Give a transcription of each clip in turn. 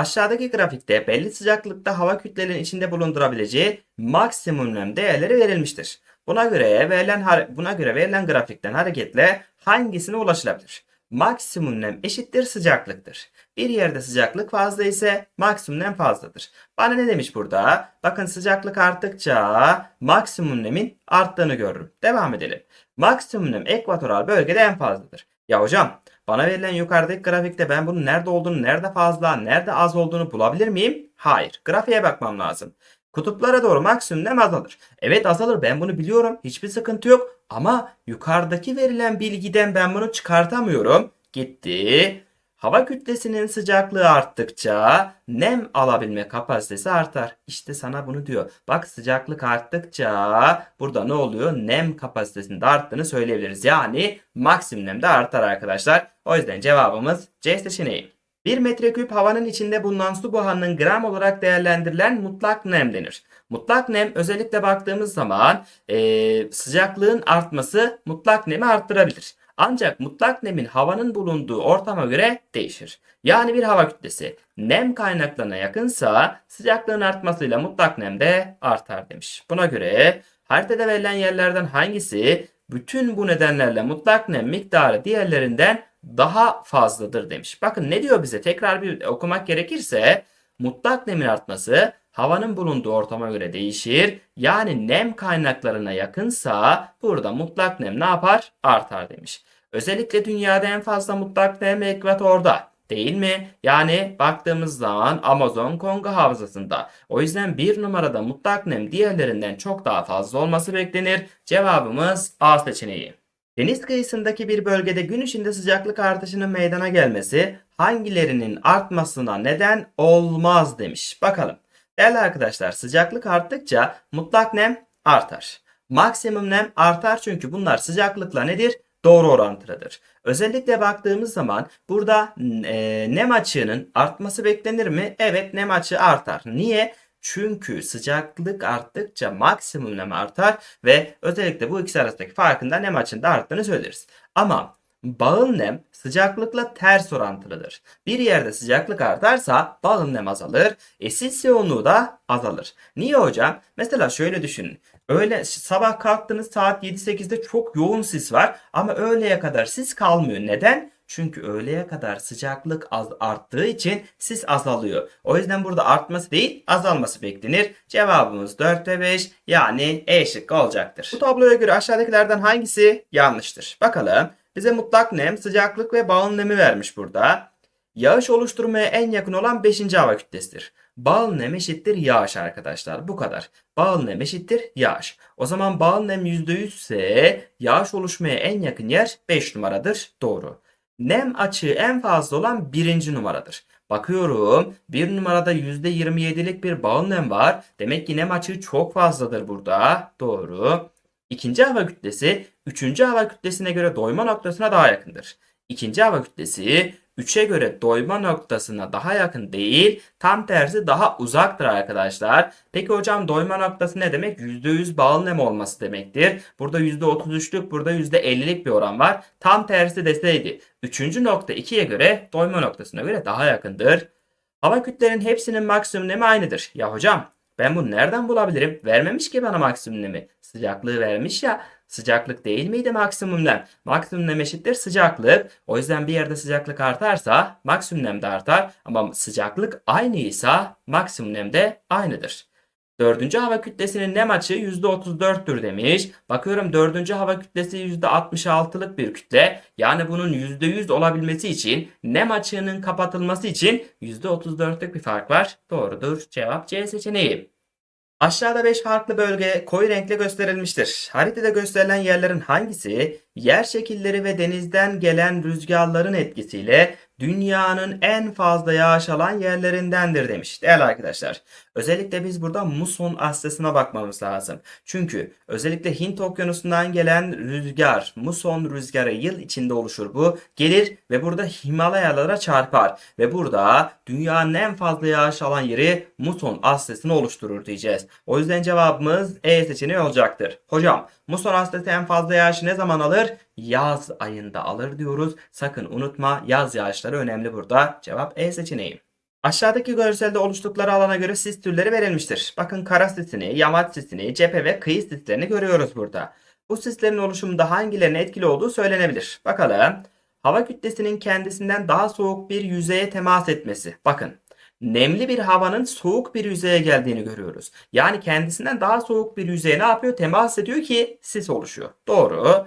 Aşağıdaki grafikte belli sıcaklıkta hava kütlelerinin içinde bulundurabileceği maksimum nem değerleri verilmiştir. Buna göre verilen buna göre verilen grafikten hareketle hangisine ulaşılabilir? Maksimum nem eşittir sıcaklıktır. Bir yerde sıcaklık fazla ise maksimum nem fazladır. Bana ne demiş burada? Bakın sıcaklık arttıkça maksimum nemin arttığını görürüm. Devam edelim. Maksimum nem ekvatoral bölgede en fazladır. Ya hocam bana verilen yukarıdaki grafikte ben bunun nerede olduğunu, nerede fazla, nerede az olduğunu bulabilir miyim? Hayır. Grafiğe bakmam lazım. Kutuplara doğru maksimum nem azalır. Evet azalır ben bunu biliyorum. Hiçbir sıkıntı yok. Ama yukarıdaki verilen bilgiden ben bunu çıkartamıyorum. Gitti. Hava kütlesinin sıcaklığı arttıkça nem alabilme kapasitesi artar. İşte sana bunu diyor. Bak sıcaklık arttıkça burada ne oluyor? Nem kapasitesinin de arttığını söyleyebiliriz. Yani maksimum nem de artar arkadaşlar. O yüzden cevabımız C seçeneği. 1 metreküp havanın içinde bulunan su buharının gram olarak değerlendirilen mutlak nem denir. Mutlak nem özellikle baktığımız zaman eee, sıcaklığın artması mutlak nemi arttırabilir. Ancak mutlak nemin havanın bulunduğu ortama göre değişir. Yani bir hava kütlesi nem kaynaklarına yakınsa sıcaklığın artmasıyla mutlak nem de artar demiş. Buna göre haritada verilen yerlerden hangisi bütün bu nedenlerle mutlak nem miktarı diğerlerinden daha fazladır demiş. Bakın ne diyor bize? Tekrar bir okumak gerekirse mutlak nemin artması havanın bulunduğu ortama göre değişir. Yani nem kaynaklarına yakınsa burada mutlak nem ne yapar? Artar demiş. Özellikle dünyada en fazla mutlak nem ekvatorda. Değil mi? Yani baktığımız zaman Amazon Kongo havzasında. O yüzden bir numarada mutlak nem diğerlerinden çok daha fazla olması beklenir. Cevabımız A seçeneği. Deniz kıyısındaki bir bölgede gün içinde sıcaklık artışının meydana gelmesi hangilerinin artmasına neden olmaz demiş. Bakalım. Değerli arkadaşlar sıcaklık arttıkça mutlak nem artar. Maksimum nem artar çünkü bunlar sıcaklıkla nedir? Doğru orantılıdır. Özellikle baktığımız zaman burada e, nem açığının artması beklenir mi? Evet nem açığı artar. Niye? Çünkü sıcaklık arttıkça maksimum nem artar ve özellikle bu ikisi arasındaki farkında nem açığında arttığını söyleriz. Ama bağıl nem sıcaklıkla ters orantılıdır. Bir yerde sıcaklık artarsa bağıl nem azalır, e sis yoğunluğu da azalır. Niye hocam? Mesela şöyle düşünün. Öyle sabah kalktınız saat 7-8'de çok yoğun sis var ama öğleye kadar sis kalmıyor. Neden? Çünkü öğleye kadar sıcaklık az arttığı için sis azalıyor. O yüzden burada artması değil azalması beklenir. Cevabımız 4 ve 5 yani E şıkkı olacaktır. Bu tabloya göre aşağıdakilerden hangisi yanlıştır? Bakalım. Bize mutlak nem, sıcaklık ve bağın nemi vermiş burada. Yağış oluşturmaya en yakın olan 5. hava kütlesidir. Bağıl nem eşittir yağış arkadaşlar. Bu kadar. Bağıl nem eşittir yağış. O zaman bağıl nem %100 ise yağış oluşmaya en yakın yer 5 numaradır. Doğru. Nem açığı en fazla olan 1. numaradır. Bakıyorum 1 numarada %27'lik bir bağıl nem var. Demek ki nem açığı çok fazladır burada. Doğru. İkinci hava kütlesi 3. hava kütlesine göre doyma noktasına daha yakındır. İkinci hava kütlesi 3'e göre doyma noktasına daha yakın değil, tam tersi daha uzaktır arkadaşlar. Peki hocam doyma noktası ne demek? %100 bağlı nem olması demektir. Burada %33'lük, burada %50'lik bir oran var. Tam tersi deseydi 3. nokta 2'ye göre doyma noktasına göre daha yakındır. Hava kütlelerinin hepsinin maksimum nemi aynıdır. Ya hocam ben bunu nereden bulabilirim? Vermemiş ki bana maksimum nemi. Sıcaklığı vermiş ya. Sıcaklık değil miydi maksimum nem? Maksimum eşittir sıcaklık. O yüzden bir yerde sıcaklık artarsa maksimum nem de artar. Ama sıcaklık aynıysa maksimum nem de aynıdır. Dördüncü hava kütlesinin nem açığı %34'tür demiş. Bakıyorum dördüncü hava kütlesi %66'lık bir kütle. Yani bunun %100 olabilmesi için nem açığının kapatılması için %34'lük bir fark var. Doğrudur. Cevap C seçeneği. Aşağıda 5 farklı bölge koyu renkle gösterilmiştir. Haritada gösterilen yerlerin hangisi yer şekilleri ve denizden gelen rüzgarların etkisiyle dünyanın en fazla yağış alan yerlerindendir demiş. Değerli arkadaşlar, özellikle biz burada muson asresine bakmamız lazım. Çünkü özellikle Hint okyanusundan gelen rüzgar, muson rüzgarı yıl içinde oluşur bu. Gelir ve burada Himalayalara çarpar. Ve burada dünyanın en fazla yağış alan yeri muson asresini oluşturur diyeceğiz. O yüzden cevabımız E seçeneği olacaktır. Hocam muson asresi en fazla yağışı ne zaman alır? Yaz ayında alır diyoruz. Sakın unutma yaz yağışları önemli burada. Cevap E seçeneği. Aşağıdaki görselde oluştukları alana göre sis türleri verilmiştir. Bakın kara sisini, yamaç sisini, cephe ve kıyı sislerini görüyoruz burada. Bu sislerin oluşumunda hangilerine etkili olduğu söylenebilir. Bakalım. Hava kütlesinin kendisinden daha soğuk bir yüzeye temas etmesi. Bakın. Nemli bir havanın soğuk bir yüzeye geldiğini görüyoruz. Yani kendisinden daha soğuk bir yüzeye ne yapıyor? Temas ediyor ki sis oluşuyor. Doğru.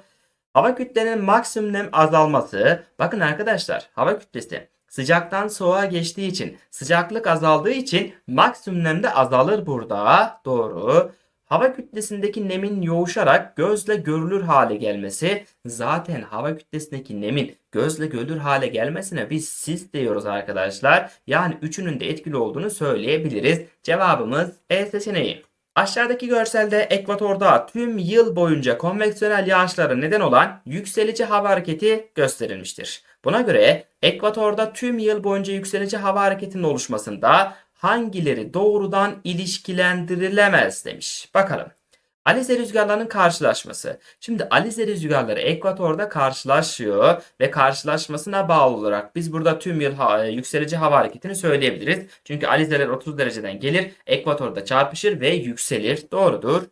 Hava kütlenin maksimum nem azalması. Bakın arkadaşlar hava kütlesi sıcaktan soğuğa geçtiği için sıcaklık azaldığı için maksimum nem de azalır burada. Doğru. Hava kütlesindeki nemin yoğuşarak gözle görülür hale gelmesi zaten hava kütlesindeki nemin gözle görülür hale gelmesine biz sis diyoruz arkadaşlar. Yani üçünün de etkili olduğunu söyleyebiliriz. Cevabımız E seçeneği. Aşağıdaki görselde ekvatorda tüm yıl boyunca konveksiyonel yağışlara neden olan yükselici hava hareketi gösterilmiştir. Buna göre ekvatorda tüm yıl boyunca yükselici hava hareketinin oluşmasında hangileri doğrudan ilişkilendirilemez demiş. Bakalım. Alize rüzgarlarının karşılaşması. Şimdi Alize rüzgarları ekvatorda karşılaşıyor ve karşılaşmasına bağlı olarak biz burada tüm yıl ha- yükselici hava hareketini söyleyebiliriz. Çünkü alizeler 30 dereceden gelir, ekvatorda çarpışır ve yükselir. Doğrudur.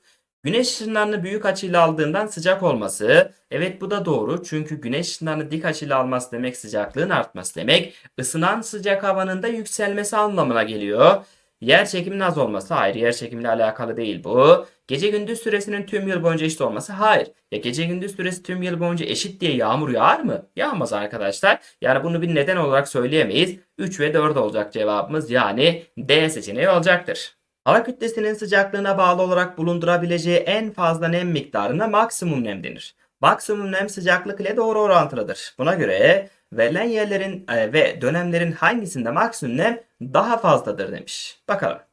Güneş ışınlarını büyük açıyla aldığından sıcak olması. Evet bu da doğru. Çünkü güneş ışınlarını dik açıyla alması demek sıcaklığın artması demek. Isınan sıcak havanın da yükselmesi anlamına geliyor. Yer çekiminin az olması hayır yer çekimiyle alakalı değil bu. Gece gündüz süresinin tüm yıl boyunca eşit olması hayır. Ya gece gündüz süresi tüm yıl boyunca eşit diye yağmur yağar mı? Yağmaz arkadaşlar. Yani bunu bir neden olarak söyleyemeyiz. 3 ve 4 olacak cevabımız yani D seçeneği olacaktır. Hava kütlesinin sıcaklığına bağlı olarak bulundurabileceği en fazla nem miktarına maksimum nem denir. Maksimum nem sıcaklık ile doğru orantılıdır. Buna göre verilen yerlerin e, ve dönemlerin hangisinde maksimum nem daha fazladır demiş. Bakalım.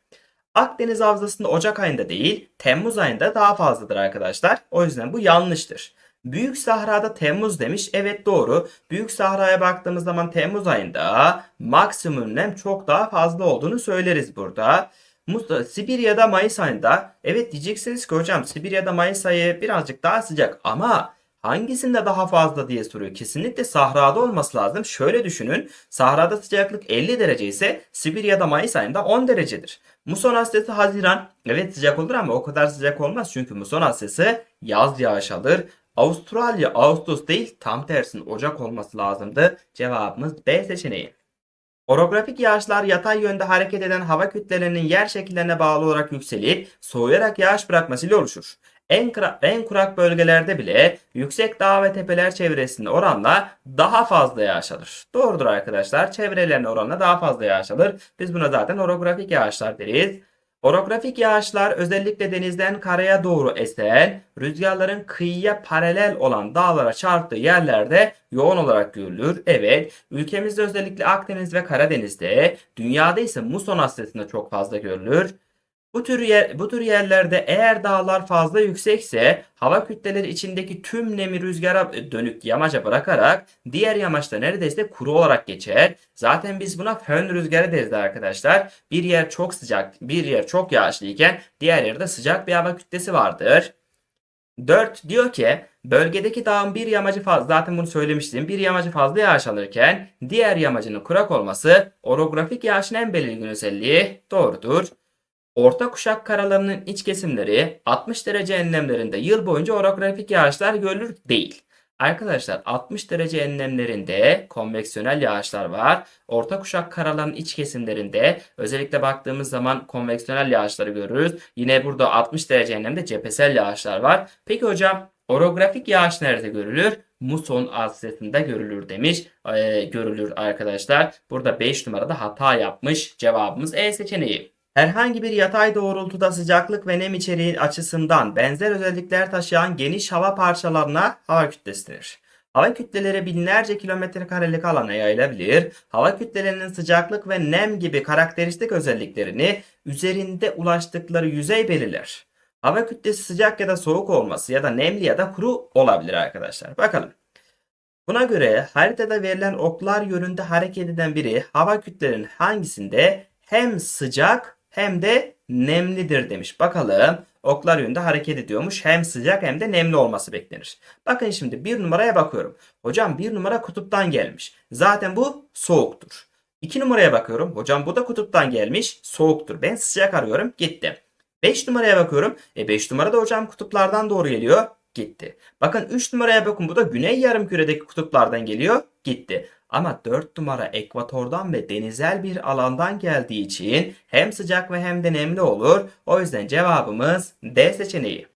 Akdeniz Havzası'nda Ocak ayında değil, Temmuz ayında daha fazladır arkadaşlar. O yüzden bu yanlıştır. Büyük Sahra'da Temmuz demiş. Evet doğru. Büyük Sahra'ya baktığımız zaman Temmuz ayında maksimum nem çok daha fazla olduğunu söyleriz burada. Sibirya'da Mayıs ayında evet diyeceksiniz ki hocam Sibirya'da Mayıs ayı birazcık daha sıcak ama hangisinde daha fazla diye soruyor. Kesinlikle Sahra'da olması lazım. Şöyle düşünün. Sahra'da sıcaklık 50 derece ise Sibirya'da Mayıs ayında 10 derecedir. Muson Asyası Haziran evet sıcak olur ama o kadar sıcak olmaz. Çünkü Muson Asyası yaz yağış alır. Avustralya Ağustos değil tam tersinin Ocak olması lazımdı. Cevabımız B seçeneği. Orografik yağışlar yatay yönde hareket eden hava kütlelerinin yer şekillerine bağlı olarak yükselip soğuyarak yağış bırakmasıyla oluşur. En, kıra- en kurak bölgelerde bile yüksek dağ ve tepeler çevresinde oranla daha fazla yağış alır. Doğrudur arkadaşlar. Çevrelerine oranla daha fazla yağış alır. Biz buna zaten orografik yağışlar deriz. Orografik yağışlar özellikle denizden karaya doğru esen, rüzgarların kıyıya paralel olan dağlara çarptığı yerlerde yoğun olarak görülür. Evet, ülkemizde özellikle Akdeniz ve Karadeniz'de, dünyada ise muson Asyası'nda çok fazla görülür. Bu tür yer, bu tür yerlerde eğer dağlar fazla yüksekse hava kütleleri içindeki tüm nemi rüzgara dönük yamaca bırakarak diğer yamaçta neredeyse kuru olarak geçer. Zaten biz buna fön rüzgarı deriz arkadaşlar. Bir yer çok sıcak, bir yer çok yağışlıyken diğer yerde sıcak bir hava kütlesi vardır. 4 diyor ki bölgedeki dağın bir yamacı fazla zaten bunu söylemiştim. Bir yamacı fazla yağış alırken diğer yamacının kurak olması orografik yağışın en belirgin özelliği doğrudur. Orta kuşak karalarının iç kesimleri 60 derece enlemlerinde yıl boyunca orografik yağışlar görülür değil. Arkadaşlar 60 derece enlemlerinde konveksiyonel yağışlar var. Orta kuşak karaların iç kesimlerinde özellikle baktığımız zaman konveksiyonel yağışları görürüz. Yine burada 60 derece enlemde cephesel yağışlar var. Peki hocam orografik yağış nerede görülür? Muson Asyası'nda görülür demiş. Ee, görülür arkadaşlar. Burada 5 numarada hata yapmış. Cevabımız E seçeneği. Herhangi bir yatay doğrultuda sıcaklık ve nem içeriği açısından benzer özellikler taşıyan geniş hava parçalarına hava kütlesi denir. Hava kütleleri binlerce kilometre karelik alana yayılabilir. Hava kütlelerinin sıcaklık ve nem gibi karakteristik özelliklerini üzerinde ulaştıkları yüzey belirler. Hava kütlesi sıcak ya da soğuk olması ya da nemli ya da kuru olabilir arkadaşlar. Bakalım. Buna göre haritada verilen oklar yönünde hareket eden biri hava kütlelerinin hangisinde hem sıcak hem de nemlidir demiş. Bakalım oklar yönünde hareket ediyormuş. Hem sıcak hem de nemli olması beklenir. Bakın şimdi bir numaraya bakıyorum. Hocam bir numara kutuptan gelmiş. Zaten bu soğuktur. 2 numaraya bakıyorum. Hocam bu da kutuptan gelmiş. Soğuktur. Ben sıcak arıyorum. Gitti. 5 numaraya bakıyorum. E 5 numara da hocam kutuplardan doğru geliyor. Gitti. Bakın 3 numaraya bakın bu da güney yarımküredeki kutuplardan geliyor. Gitti. Ama 4 numara ekvatordan ve denizel bir alandan geldiği için hem sıcak ve hem de nemli olur. O yüzden cevabımız D seçeneği.